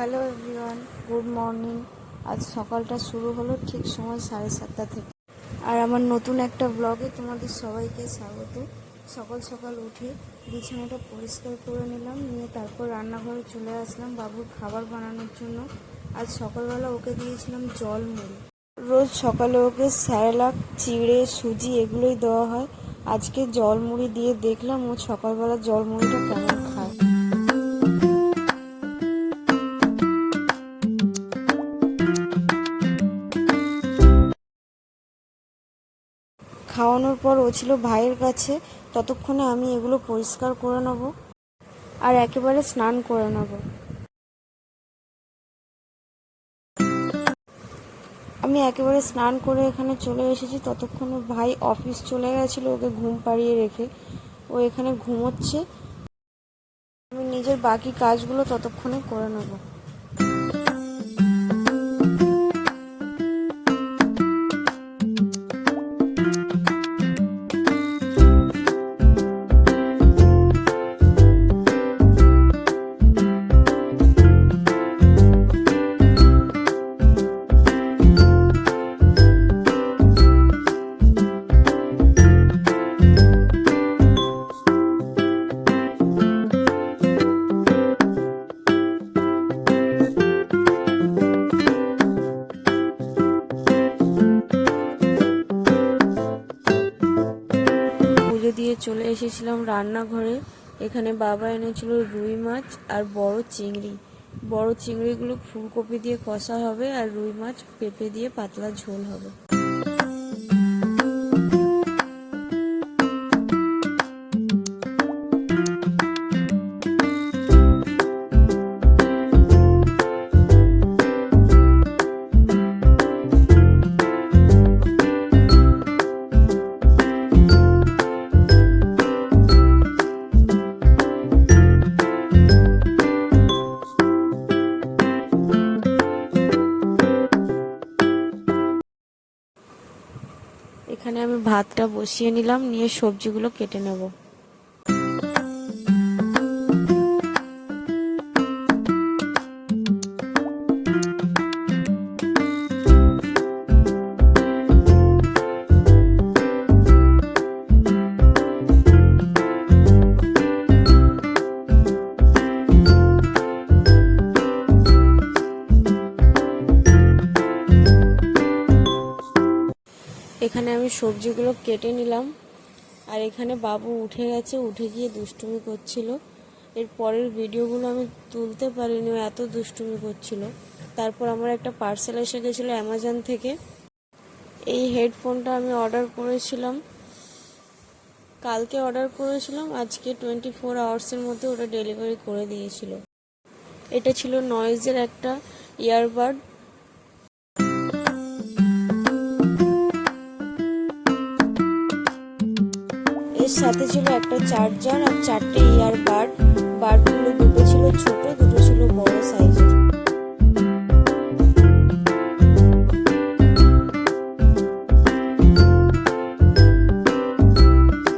Hello everyone, good morning. আজ সকালটা শুরু হলো ঠিক সময় সাড়ে সাতটা থেকে। আর আমার নতুন একটা ব্লগে তোমাদের সবাইকে স্বাগত। সকাল সকাল উঠে বিছানাটা পরিষ্কার করে নিলাম, নিয়ে তারপর রান্নাঘরে চলে আসলাম বাবুর খাবার বানানোর জন্য। আজ সকালবেলা ওকে দিয়েছিলাম জল মুড়ি। রোজ সকালে ওকে স্যারেলাক চিড়ে, সুজি এগুলোই দেওয়া হয়। আজকে জল মুড়ি দিয়ে দেখলাম ও সকালবেলা জল মুড়িটা কেমন খাওয়ানোর পর ও ছিল ভাইয়ের কাছে, ততক্ষণে আমি এগুলো পরিষ্কার করে নেব আর একেবারে স্নান করে নেব। আমি একেবারে স্নান করে এখানে চলে এসেছি, ততক্ষণে ভাই অফিস চলে গেছিল, ওকে ঘুম পাড়িয়ে রেখে। ও এখানে ঘুমোচ্ছে। আমি নিজের বাকি কাজগুলো ততক্ষণে করে নেব। দিয়ে চলে এসেছিলাম রান্নাঘরে। এখানে বাবা এনেছিল রুই মাছ আর বড় চিংড়ি। বড় চিংড়িগুলো ফুলকপি দিয়ে কষা হবে আর রুই মাছ পেঁপে দিয়ে পাতলা ঝোল হবে। এখানে আমি ভাতটা বসিয়ে নিলাম নিয়ে সবজিগুলো কেটে নেব। এখানে আমি সবজিগুলো কেটে নিলাম। আর এখানে বাবু উঠে গেছে, উঠে গিয়ে দুষ্টুমি করছিল। এর পরের ভিডিওগুলো আমি তুলতে পারিনি এত দুষ্টুমি করছিল। তারপর আমার একটা পার্সেল এসে গেছিল অ্যামাজন থেকে। এই হেডফোনটা আমি অর্ডার করেছিলাম। কালকে অর্ডার করেছিলাম, আজকে টোয়েন্টি ফোর আওয়ার্সের মধ্যে ওটা ডেলিভারি করে দিয়েছিল। এটা ছিল নয়েজের একটা ইয়ারবাড সাথে ছিল একটা চার্জার আর চারটে ইয়ার বাড বাডগুলো দুটো ছিল ছোট, দুটো ছিল বড় সাইজ